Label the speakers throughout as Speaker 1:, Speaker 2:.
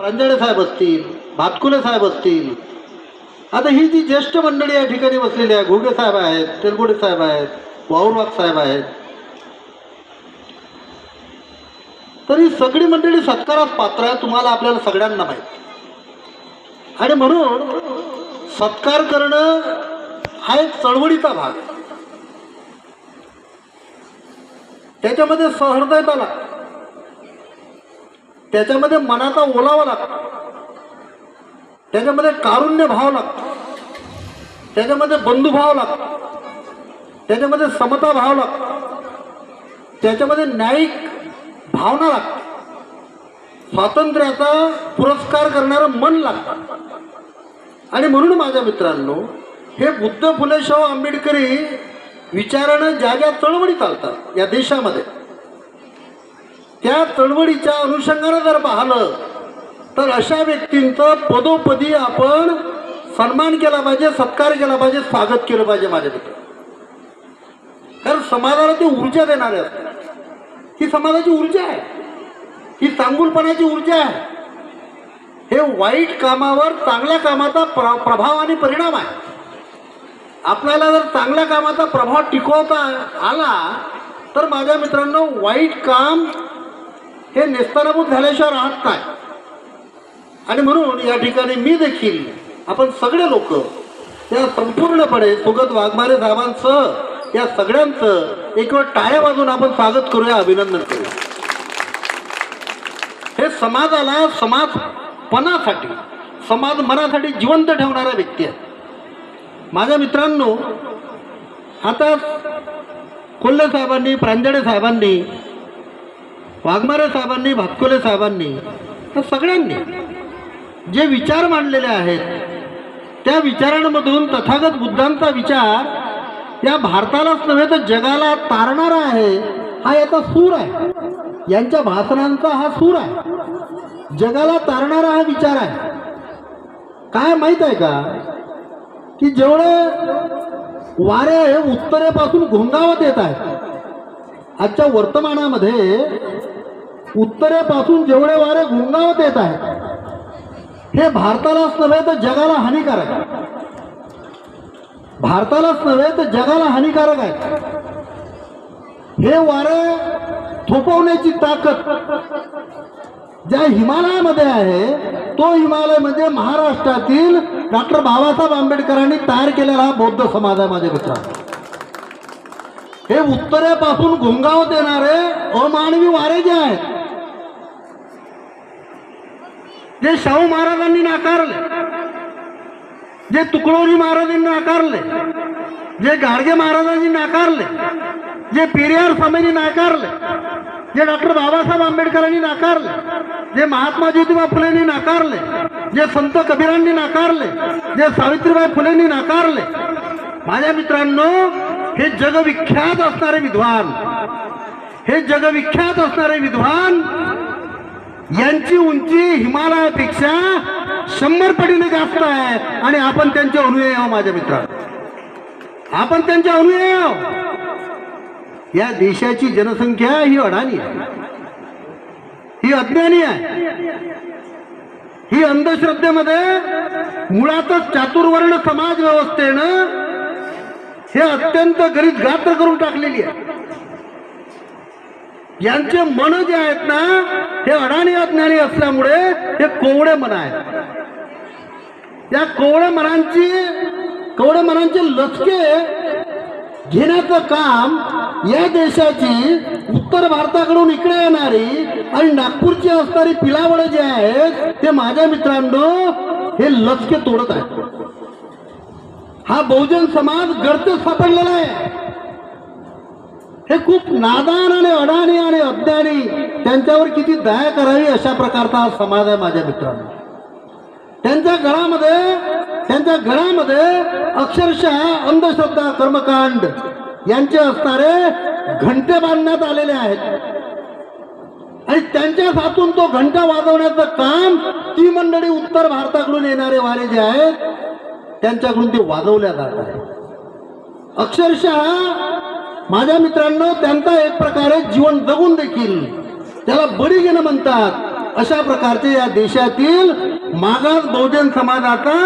Speaker 1: प्रांजळे साहेब असतील भातकुले साहेब असतील. आता ही जी ज्येष्ठ मंडळी या ठिकाणी बसलेली आहे घोगे साहेब आहेत तेलगोडे साहेब आहेत वाहुरवाग साहेब आहेत. तर ही सगळी मंडळी सत्कारात पात्र आहे तुम्हाला आपल्याला सगळ्यांना माहीत. आणि म्हणून सत्कार करणं हा एक चळवळीचा भाग त्याच्यामध्ये सहृदयता लागते. त्याच्यामध्ये मनाचा ओलावा लागतो. त्याच्यामध्ये कारुण्य भाव लागतो. त्याच्यामध्ये बंधुभाव लागतो. त्याच्यामध्ये समता भाव लागतो. त्याच्यामध्ये न्यायिक भावना लागते. स्वातंत्र्याचा पुरस्कार करणारं मन लागतं. आणि म्हणून माझ्या मित्रांनो हे बुद्ध फुले शाहू आंबेडकरी विचारानं ज्या ज्या चळवळी चालतात या देशामध्ये त्या चळवळीच्या अनुषंगानं जर पाहिलं तर अशा व्यक्तींचं पदोपदी आपण सन्मान केला पाहिजे सत्कार केला पाहिजे स्वागत केलं पाहिजे माझ्या मित्र कारण समाजाला ते ऊर्जा देणारे असतात. ही समाजाची ऊर्जा आहे. ही चांगुलपणाची ऊर्जा आहे. हे वाईट कामावर चांगल्या कामाचा प्र प्रभाव आणि परिणाम आहे. आपल्याला जर चांगल्या कामाचा प्रभाव टिकवता आला तर माझ्या मित्रांनो वाईट काम हे नेस्तानाभूत झाल्याशिवाय राहत काय? आणि म्हणून या ठिकाणी मी देखील आपण सगळे लोक या संपूर्णपणे सुगत वाघमारे साहेबांसह या सगळ्यांचं एक वेळ टाळ्या वाजून आपण स्वागत करूया अभिनंदन करूया. हे समाजाला समाजपणासाठी समाज मनासाठी जिवंत ठेवणारा व्यक्ती आहे. माझ्या मित्रांनो आता कोल्हे साहेबांनी प्रांजळे साहेबांनी वाघमारे साहेबांनी भातकोले साहेबांनी तर सगळ्यांनी जे विचार मांडलेले आहेत त्या विचारांमधून तथागत बुद्धांचा विचार या भारतालाच नव्हे तर जगाला तारणारा आहे हा याचा सूर आहे. यांच्या भाषणांचा हा सूर आहे. जगाला तारणारा हा विचार आहे. काय माहीत आहे का? की जेवढे वारे उत्तरेपासून घोंगावत येत आहेत आजच्या वर्तमानामध्ये उत्तरेपासून जेवढे वारे घुंगावत येत आहेत हे भारतालाच नव्हे तर जगाला हानिकारक आहे. भारतालाच नव्हे तर जगाला हानिकारक आहे. हे वारे थोपवण्याची ताकद ज्या हिमालयामध्ये आहे तो हिमालय म्हणजे महाराष्ट्रातील डॉक्टर बाबासाहेब आंबेडकरांनी तयार केलेला हा बौद्ध समाजामध्ये आहे मित्रांनो हे उत्तरेपासून घोंगावत येणारे अमानवी वारे जे आहेत जे शाहू महाराजांनी नाकारले जे तुकडोजी महाराजांनी नाकारले जे गाडगे महाराजांनी नाकारले जे पेरियार स्वामींनी नाकारले जे डॉक्टर बाबासाहेब आंबेडकरांनी नाकारले जे महात्मा ज्योतिबा फुलेंनी नाकारले जे संत कबीरांनी नाकारले जे सावित्रीबाई फुलेंनी नाकारले माझ्या मित्रांनो हे जगविख्यात असणारे विद्वान हे जगविख्यात असणारे विद्वान यांची उंची हिमालयापेक्षा शंभर पटीने जास्त आहे. आणि आपण त्यांचे अनुयायी आहो माझ्या मित्रा आपण त्यांचे अनुयायी आहो या देशाची जनसंख्या ही अडाणी आहे. ही अज्ञानी आहे. ही अंधश्रद्धेमध्ये मुळातच चातुर्वर्ण समाज व्यवस्थेनं हे अत्यंत गरीब गात्र करून टाकलेली आहे. यांचे मन जे आहेत ना हे अडाणी अज्ञानी असल्यामुळे हे कोवडे मन आहेत. या कोवळे मनांची कोवळे मनांचे लचके घेण्याचं काम या देशाची उत्तर भारताकडून इकडे येणारी आणि नागपूरची असणारी पिलावडे जे आहेत ते माझ्या मित्रांनो हे लचके तोडत आहेत. हा बहुजन समाज गडते सापडलेला आहे. हे खूप नादान आणि अडाणी आणि अज्ञानी त्यांच्यावर किती दया करावी अशा प्रकारचा समाज आहे माझ्या मित्रांनो. त्यांच्या घरामध्ये त्यांच्या घरामध्ये अक्षरशः अंधश्रद्धा कर्मकांड यांचे असणारे घंटे बांधण्यात आलेले आहेत. आणि त्यांच्याच हातून तो घंटा वाजवण्याचं काम ती मंडळी उत्तर भारताकडून येणारे वारे जे आहेत त्यांच्याकडून ते वाजवल्या जात आहे अक्षरशः माझ्या मित्रांनो त्यांचा एक प्रकारे जीवन जगून देखील त्याला बळी घेणं म्हणतात. अशा प्रकारचे या देशातील मागास बहुजन समाजाचा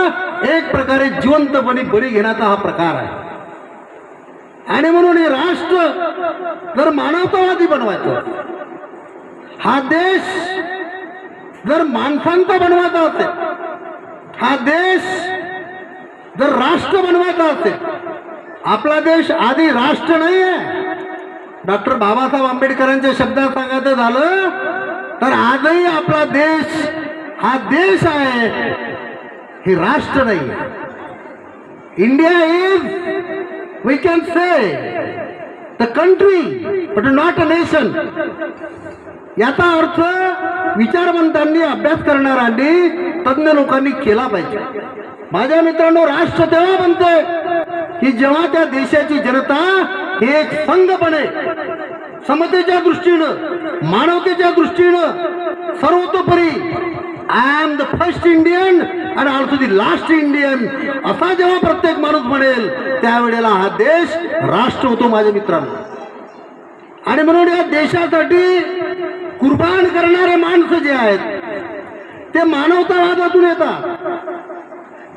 Speaker 1: एक प्रकारे जिवंतपणे बळी घेण्याचा हा प्रकार आहे. आणि म्हणून हे राष्ट्र जर मानवतावादी बनवायचं हा देश जर माणसांचा बनवायचा असेल हा देश जर राष्ट्र बनवायचा असेल आपला देश आधी राष्ट्र नाही आहे डॉक्टर बाबासाहेब आंबेडकरांच्या शब्दात सांगायचं झालं तर आजही आपला देश हा देश आहे हे राष्ट्र नाही India is we can say the country but not a nation याचा अर्थ विचारवंतांनी अभ्यास करणाऱ्यांनी तज्ज्ञ लोकांनी केला पाहिजे. माझ्या मित्रांनो राष्ट्र तेव्हा बनते की जेव्हा त्या देशाची जनता एक संघपणे समतेच्या दृष्टीनं मानवतेच्या दृष्टीनं सर्वतोपरी I am the first Indian आणि ऑल्सो दी लास्ट इंडियन असा जेव्हा प्रत्येक माणूस म्हणेल त्यावेळेला हा देश राष्ट्र होतो माझ्या मित्रांनो. आणि म्हणून या देशासाठी कुर्बान करणारे माणसं जे आहेत ते मानवतावादातून येतात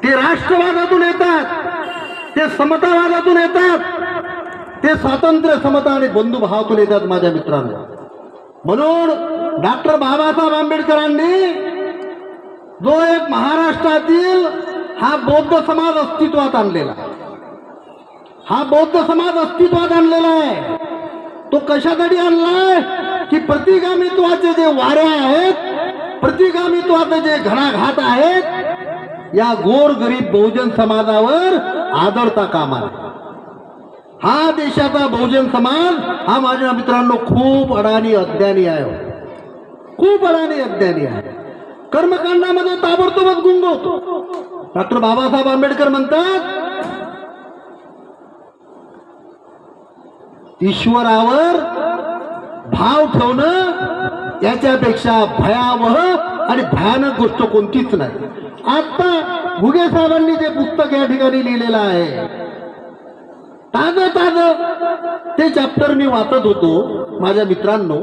Speaker 1: ते राष्ट्रवादातून येतात ते समतावादातून येतात. ते स्वातंत्र्य समता आणि बंधुभावातून येतात माझ्या मित्रांनो. म्हणून डॉक्टर बाबासाहेब आंबेडकरांनी जो एक महाराष्ट्रातील हा बौद्ध समाज अस्तित्वात आणलेला हा बौद्ध समाज अस्तित्वात आणलेला आहे. तो कशासाठी आणलाय? की प्रतिगामित्वाचे जे वारे आहेत प्रतिगामित्वाचे जे घणाघात आहेत या गोर गरीब बहुजन समाजावर आदरता कामा हा देशाचा बहुजन समाज हा माझ्या मित्रांनो खूप अडाणी अज्ञानी आहे हो. खूप अडाणी अज्ञानी आहे. कर्मकांडामध्ये ताबडतोबच गुंगवतो डॉक्टर बाबासाहेब आंबेडकर म्हणतात ईश्वरावर भाव ठेवणं याच्यापेक्षा भयावह आणि भयानक गोष्ट कोणतीच नाही. आता भुगे साहेबांनी जे पुस्तक या ठिकाणी लिहिलेलं आहे ताज ताज ते चॅप्टर मी वाचत होतो माझ्या मित्रांनो.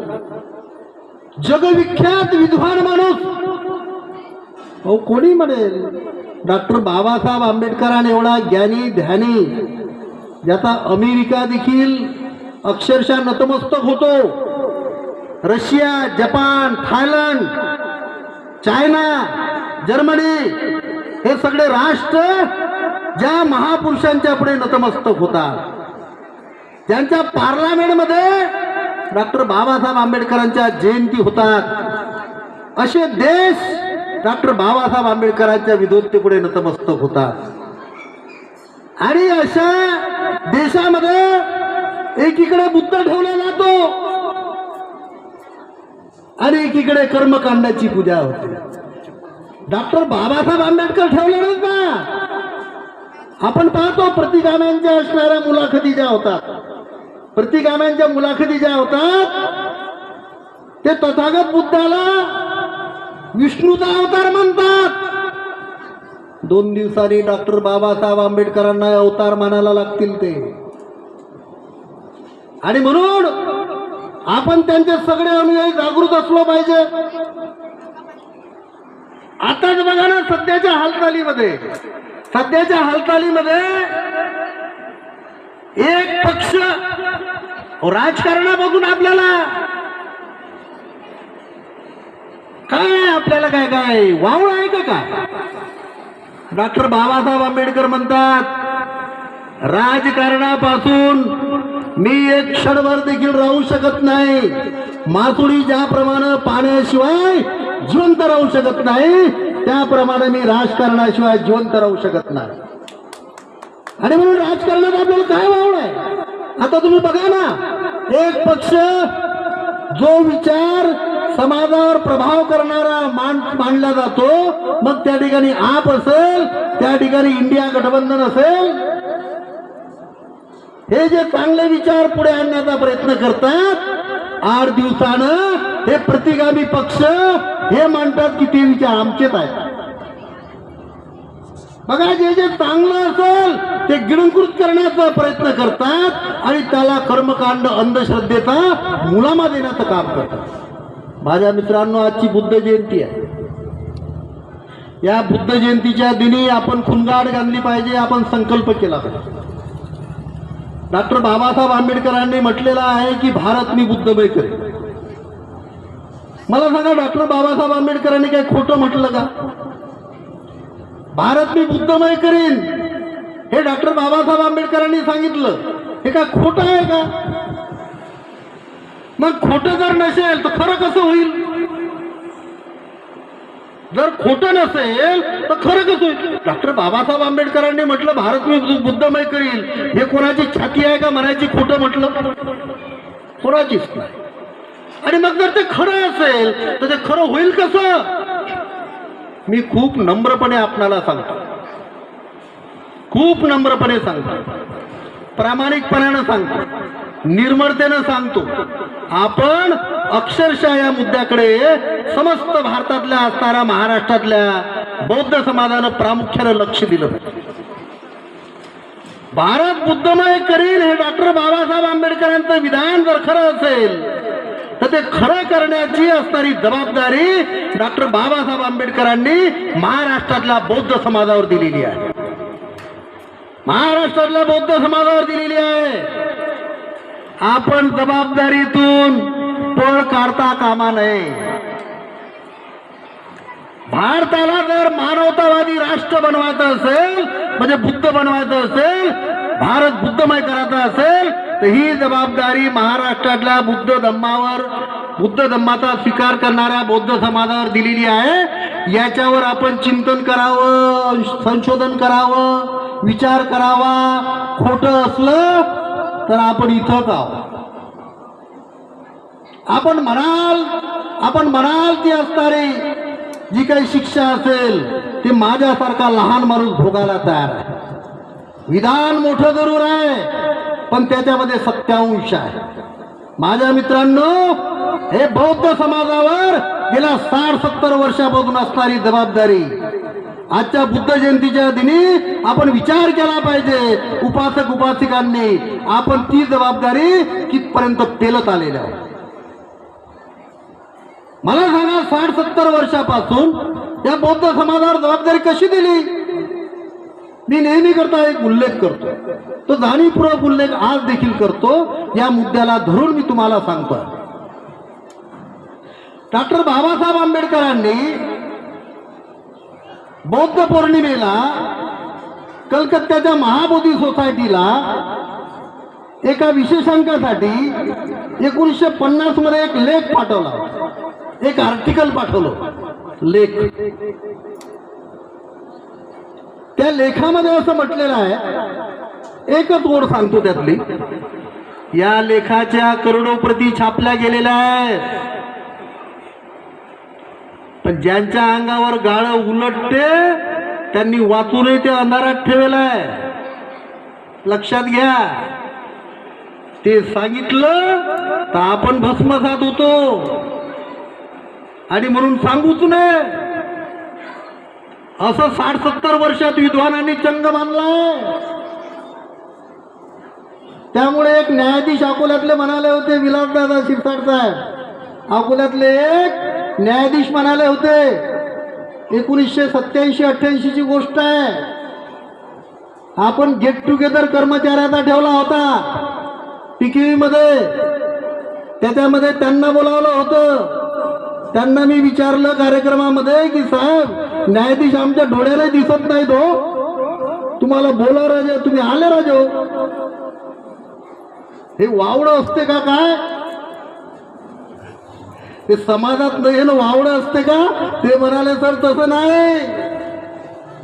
Speaker 1: जगविख्यात विद्वान माणूस. अहो कोणी म्हणेल डॉक्टर बाबासाहेब आंबेडकरांनी एवढा ज्ञानी ध्यानी ज्याचा अमेरिका देखील अक्षरशः नतमस्तक होतो. Russia Japan Thailand China Germany हे सगळे राष्ट्र ज्या महापुरुषांच्या पुढे नतमस्तक होतात. त्यांच्या पार्लमेंटमध्ये डॉक्टर बाबासाहेब आंबेडकरांच्या जयंती होतात. असे देश डॉक्टर बाबासाहेब आंबेडकरांच्या विद्वत्तेपुढे नतमस्तक होतात. आणि अशा देशामध्ये एकीकडे बुद्ध ठेवला जातो आणि एकीकडे कर्मकांडाची पूजा होते. डॉक्टर बाबासाहेब आंबेडकर ठेवले ना. आपण पाहतो प्रतिगाम्यांच्या असणाऱ्या मुलाखती ज्या होतात. प्रतिगाम्यांच्या मुलाखती ज्या होतात ते तथागत बुद्धाला विष्णूचा अवतार म्हणतात. दोन दिवसांनी डॉक्टर बाबासाहेब आंबेडकरांना अवतार मानायला लागतील ते. आणि म्हणून आपण त्यांचे सगळे अनुयायी जागृत असलो पाहिजे. आताच बघा ना सध्याच्या हालचालीमध्ये. सध्याच्या हालचालीमध्ये एक पक्ष राजकारणा बघून आपल्याला काय आपल्याला काय काय वावळ आहे का काय? डॉक्टर बाबासाहेब आंबेडकर म्हणतात राजकारणापासून मी एक क्षणभर देखील राहू शकत नाही. मासुळी ज्याप्रमाणे पाण्याशिवाय जिवंत राहू शकत नाही. त्याप्रमाणे मी राजकारणाशिवाय जिवंत राहू शकत नाही. आणि म्हणून राजकारणात आपल्याला काय वावड आहे? आता तुम्ही बघा ना एक पक्ष जो विचार समाजावर प्रभाव करणारा मान मानला जातो मग त्या ठिकाणी आप असेल त्या ठिकाणी इंडिया गठबंधन असेल हे जे चांगले विचार पुढे आणण्याचा प्रयत्न करतात आठ दिवसानं हे प्रतिगामी पक्ष हे मांडतात की ते विचार आमचेच आहेत. बघा जे जे चांगलं असेल ते गिळंकृत करण्याचा प्रयत्न करतात आणि त्याला कर्मकांड अंधश्रद्धेचा मुलामा देण्याचं काम करतात. माझ्या मित्रांनो आजची बुद्ध जयंती आहे. या बुद्ध जयंतीच्या दिनी आपण खुनगाड घालली पाहिजे आपण संकल्प केला पाहिजे. डॉक्टर बाबासाहेब आंबेडकरांनी म्हटलेलं आहे की भारत मी बुद्धमय करेन. मला सांगा डॉक्टर बाबासाहेब आंबेडकरांनी काही खोटं म्हटलं का? भारत मी बुद्धमय करीन. हे डॉक्टर बाबासाहेब आंबेडकरांनी सांगितलं. हे काय खोटं आहे का? मग खोटं जर नसेल तर खरं कसं होईल? जर खोटं नसेल तर खरं कसं होईल? डॉक्टर बाबासाहेब आंबेडकरांनी म्हटलं भारत मी बुद्धमय करील हे कोणाची छाती आहे का म्हणायची खोटं म्हटलं? कोणाचीच नाही. आणि मग जर ते खरं असेल तर ते खरं होईल कसं? मी खूप नम्रपणे आपणाला सांगतो. खूप नम्रपणे सांगतो. प्रामाणिकपणानं सांगतो. निर्मळतेनं सांगतो. आपण अक्षरशः या मुद्द्याकडे समस्त भारतातल्या असणाऱ्या महाराष्ट्रातल्या बौद्ध समाजानं प्रामुख्यानं लक्ष दिलं भारत बुद्धमय करील हे डॉक्टर बाबासाहेब आंबेडकरांचं विधान जर खरं असेल ते खरं करण्याची असणारी जबाबदारी डॉक्टर बाबासाहेब आंबेडकरांनी महाराष्ट्रातल्या बौद्ध समाजावर दिलेली आहे. महाराष्ट्रातल्या बौद्ध समाजावर दिलेली आहे. आपण जबाबदारीतून पळ काढता कामा नये. भारताला जर मानवतावादी राष्ट्र बनवायचं असेल म्हणजे बुद्ध बनवायचं असेल भारत बुद्धमय करायचा असेल तर ही जबाबदारी महाराष्ट्रातल्या बुद्ध धम्मावर बुद्ध धम्माचा स्वीकार करणाऱ्या बौद्ध समाजावर दिलेली आहे. याच्यावर आपण चिंतन करावं संशोधन करावं विचार करावा. खोटं असलं तर आपण इथं का? आपण म्हणाल आपण म्हणाल ती असणारी जी काही शिक्षा असेल ती माझ्यासारखा लहान माणूस भोगायला तयार आहे. विधान मोठं जरूर आहे पण त्याच्यामध्ये सत्यांश आहे. माझ्या मित्रांनो हे बौद्ध समाजावर गेल्या साठ सत्तर वर्षापासून असणारी जबाबदारी आजच्या बुद्ध जयंतीच्या दिनी आपण विचार केला पाहिजे उपासक उपासिकांनी आपण ती जबाबदारी कितपर्यंत पेलत आलेल्या मला सांगा साठ सत्तर वर्षापासून या बौद्ध समाजावर जबाबदारी कशी दिली? मी नेहमी करता एक उल्लेख करतो. तो जाणीवपूर्वक उल्लेख आज देखील करतो या मुद्द्याला धरून मी तुम्हाला सांगतो डॉक्टर बाबासाहेब आंबेडकरांनी बौद्ध पौर्णिमेला कलकत्त्याच्या महाबोधी सोसायटीला एका विशेषांकासाठी एकोणीसशे पन्नासमध्ये एक लेख पाठवला. एक आर्टिकल पाठवलं. लेख. त्या लेखामध्ये असं म्हटलेलं आहे. एकच ओढ सांगतो त्यातली. या लेखाच्या करोडो प्रती छापल्या गेलेल्या आहेत. पण ज्यांच्या अंगावर गाळ उलटते त्यांनी वाचूनही ते अंधारात ठेवलेलं आहे. लक्षात घ्या. ते सांगितलं तर आपण भस्मसात होतो. आणि म्हणून सांगूच नये. असं साठ सत्तर वर्षात विद्वानांनी चंग मानलाय त्यामुळे एक न्यायाधीश अकोल्यातले म्हणाले होते विलासदादा शिरसाट साहेब. अकोल्यातले एक न्यायाधीश म्हणाले होते एकोणीसशे सत्याऐंशी अठ्ठ्याऐंशीची गोष्ट आहे. आपण गेट टुगेदर कर्मचाऱ्याचा ठेवला होता टिकिवीमध्ये. त्याच्यामध्ये त्यांना बोलावलं होतं. त्यांना मी विचारलं कार्यक्रमामध्ये की साहेब न्यायाधीश आमच्या डोळ्याला दिसत नाही तो. तुम्हाला बोला राजा तुम्ही आले राजा हो. हे. वावडं असते का काय? हे समाजात हे वावडं असते का? ते म्हणाले सर तसं नाही.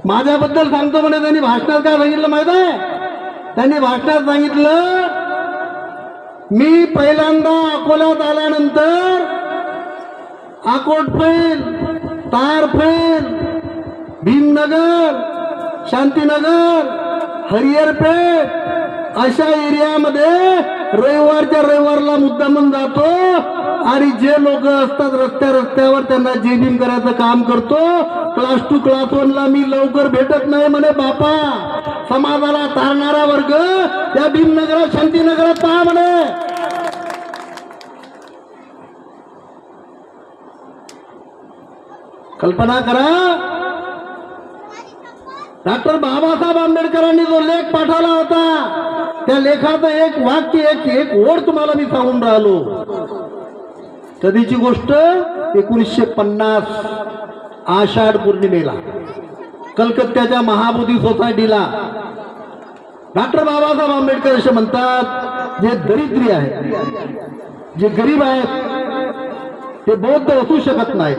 Speaker 1: माझ्याबद्दल सांगतो म्हणे त्यांनी भाषणात काय सांगितलं माहीत आहे? त्यांनी भाषणात सांगितलं मी पहिल्यांदा अकोल्यात आल्यानंतर आकोट फैल तार फैल भीमनगर शांतीनगर हरिहरपेठ अशा एरियामध्ये रविवारच्या रविवारला मुद्दामून जातो आणि जे लोक असतात रस्त्या रस्त्यावर त्यांना जेबीम करायचं काम करतो क्लास टू क्लास ला मी लवकर भेटत नाही म्हणे बापा. समाजाला तारणारा वर्ग त्या भीमनगरात शांतीनगरात पहा म्हणे. कल्पना करा. डॉक्टर बाबासाहेब आंबेडकरांनी जो लेख पाठवला होता त्या लेखाचं एक वाक्य एक एक ओढ तुम्हाला मी सांगून राहिलो. कधीची गोष्ट? एकोणीसशे पन्नास आषाढ पौर्णिमेला कलकत्त्याच्या महाबोधी सोसायटीला. डॉक्टर बाबासाहेब आंबेडकर असे म्हणतात जे दरिद्री आहेत जे गरीब आहेत ते बौद्ध असू शकत नाहीत.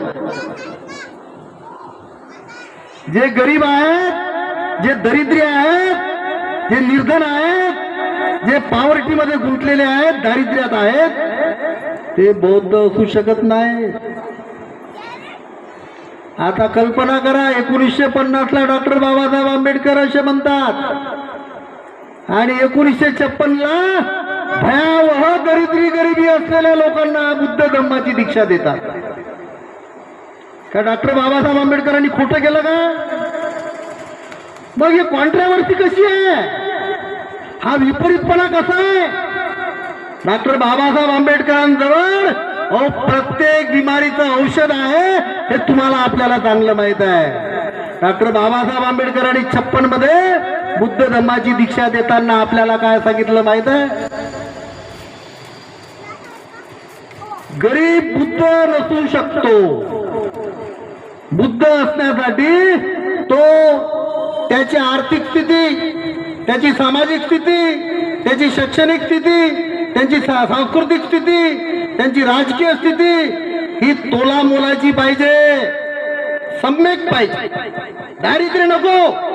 Speaker 1: जे गरीब आहेत जे दरिद्री आहेत जे निर्धन आहेत जे पॉवर्टीमध्ये गुंतलेले आहेत दारिद्र्यात आहेत ते बौद्ध असू शकत नाही. आता कल्पना करा एकोणीसशे पन्नास ला डॉक्टर बाबासाहेब आंबेडकर असे म्हणतात. आणि एकोणीसशे छप्पनला भयावह दरिद्री गरिबी असलेल्या लोकांना बुद्ध धम्माची दीक्षा देतात. का डॉक्टर बाबासाहेब आंबेडकरांनी खोटं केलं का? मग ही कॉन्ट्रावर्सी कशी आहे? हा विपरीतपणा कसा आहे? डॉक्टर बाबासाहेब आंबेडकरांजवळ अहो प्रत्येक बिमारीचं औषध आहे हे तुम्हाला आपल्याला चांगलं माहीत आहे. डॉक्टर बाबासाहेब आंबेडकरांनी छप्पनमध्ये बुद्ध धर्माची दीक्षा देताना आपल्याला काय सांगितलं माहीत आहे? गरीब बुद्ध नसू शकतो. बुद्ध असण्यासाठी तो त्याची आर्थिक स्थिती त्याची सामाजिक स्थिती त्याची शैक्षणिक स्थिती त्यांची सांस्कृतिक स्थिती त्यांची राजकीय स्थिती ही तोला मोलाची पाहिजे. सम्यक पाहिजे. दारिद्र्य नको.